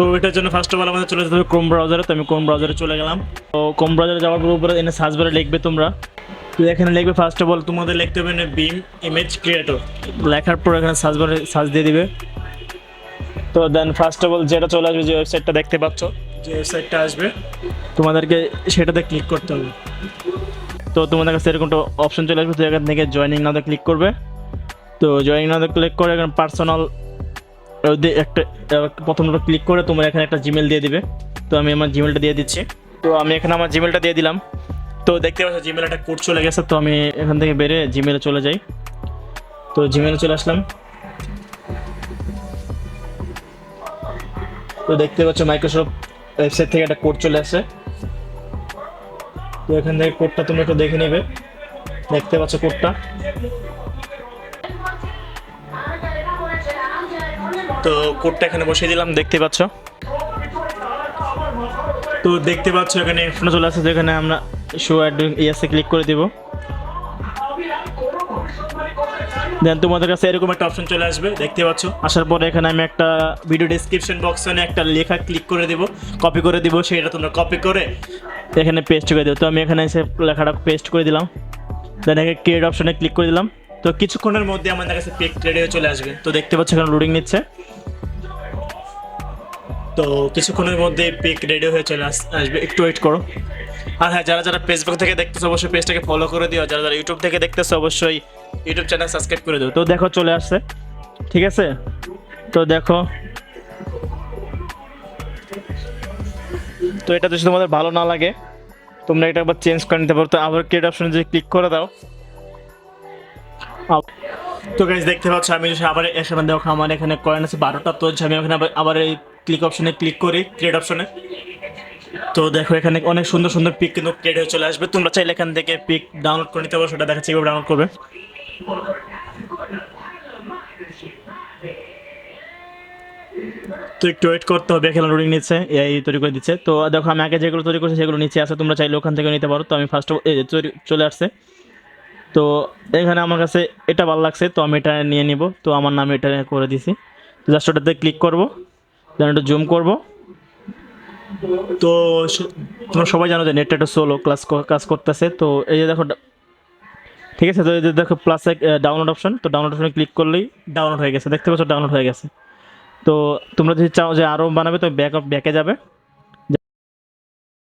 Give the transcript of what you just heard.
তো এটার জন্য ফার্স্ট অফ অল আমাদের চলে যেতে হবে ক্রোম ব্রাউজারে তো আমি ক্রোম ব্রাউজারে চলে গেলাম। তো ক্রোম ব্রাউজারে যাওয়ার পর উপরে এনে সার্চ বারে লিখবে তোমরা। তো এখানে লিখবে ফার্স্ট অফ অল তোমাদের লিখতে হবে বিম ইমেজ ক্রিয়েটর লেখার পর এখানে সার্চ বারে সার্চ দিয়ে দিবে। তো দেন ফার্স্ট অফ অল যেটা চলে আসবে যে ওয়েবসাইটটা দেখতে পাচ্ছ, যে ওয়েবসাইটটা আসবে, তোমাদেরকে সেটাতে ক্লিক করতে হবে। তো তোমাদের কাছে এরকম একটা অপশন চলে আসবে, তো এখান থেকে জয়নিং নাতে ক্লিক করবে। তো জয়নিং নাতে ক্লিক করে এখানে পার্সোনাল একটা আহ, প্রথমটা ক্লিক করে তোমার এখানে একটা জিমেল দিয়ে দিবে। তো আমি আমার জিমেলটা দিয়ে দিচ্ছি। তো আমি এখানে আমার জিমেলটা দিয়ে দিলাম। তো দেখতে পাচ্ছ জিমেল একটা কোড চলে গেছে। তো আমি এখান থেকে বেরে জিমেলে চলে যাই। তো জিমেলে চলে আসলাম। তো দেখতে পাচ্ছ মাইক্রোসফট ওয়েবসাইট থেকে একটা কোড চলে আসে। তো এখান থেকে কোডটা তুমি একটু দেখে নেবে। দেখতে পাচ্ছ কোডটা। তো কোডটা এখানে বসিয়ে দিলাম, দেখতে পাচ্ছ? তো দেখতে পাচ্ছ এখানে ফোনে চলে আসছে, যেখানে আমরা শো অ্যাড ইয়াসে ক্লিক করে দিব। দেন তোমাদের কাছে এরকম একটা অপশন চলে আসবে, দেখতে পাচ্ছ? আসার পরে এখানে আমি একটা ভিডিও ডেসক্রিপশন বক্সে একটা লেখা ক্লিক করে দিব কপি করে দিব, সেটা তোমরা কপি করে এখানে পেস্ট করে দেবো তো আমি এখানে এসে লেখাটা পেস্ট করে দিলাম। দেন এখানে ক্রিয়েট অপশনে ক্লিক করে দিলাম। তো কিছুক্ষণের মধ্যে আমাদের কাছে পেক রেডি হয়ে চলে আসবে। তো দেখতে পাচ্ছ এখানে লোডিং নিচ্ছে। তো কিছুক্ষণের মধ্যে পিক রেডি হয়ে চলে আস- আসবে। একটু ওয়েট করো। আর হ্যাঁ যারা যারা ফেসবুক থেকে দেখতেছো, অবশ্যই পেজটাকে ফলো করে দিও। যারা যারা ইউটিউব থেকে দেখতেছো, অবশ্যই ইউটিউব চ্যানেল সাবস্ক্রাইব করে দিও। তো দেখো, চলে আসছে। ঠিক আছে? তো দেখো। তো এটা যদি তোমাদের ভালো না লাগে, তোমরা এটা একবার চেঞ্জ করে নিতে পারো। তো আবার ক্রিয়েট অপশনে যদি ক্লিক করে দাও। তো গাইজ দেখতে পাচ্ছ, আমি আবার এখানে দেখো, আমার এখানে কয়েন আছে বারোটা, তো আমি আবার আবার এই ক্লিক অপশনে ক্লিক করি ক্রিয়েট অপশনে তো দেখো এখানে অনেক সুন্দর সুন্দর পিক কিন্তু ক্রিয়েট হয়ে চলে আসবে। তোমরা চাইলে এখান থেকে পিক ডাউনলোড করে নিতে পারো, সেটা দেখাচ্ছি কীভাবে ডাউনলোড করবে। তো একটু ওয়েট করতে হবে, এখানে লোডিং নিচ্ছে এআই তৈরি করে দিচ্ছে। তো দেখো আমি আগে যেগুলো তৈরি করছি, সেগুলো নিচে আছে, তোমরা চাইলে ওখান থেকে নিতে পারো। তো আমি ফার্স্ট তৈরি, চলে আসছে। তো এখানে আমার কাছে এটা ভালো লাগছে, তো আমি এটা নিয়ে নিব। তো আমার নামে এটা করে দিছি। জাস্ট ওটাতে ক্লিক করব। দেন একটু জুম করব। তো তোমরা সবাই জানো যে নেটটা একটু সোলো ক্লাস কাজ করতেছে। তো এই যে দেখো, ঠিক আছে? তো এই যে দেখো প্লাস এক ডাউনলোড অপশন তো ডাউনলোড অপশনে ক্লিক করলেই ডাউনলোড হয়ে গেছে। দেখতে পাচ্ছ ডাউনলোড হয়ে গেছে। তো তোমরা যদি চাও যে আরও বানাবে, তো ব্যাক ব্যাকে যাবে।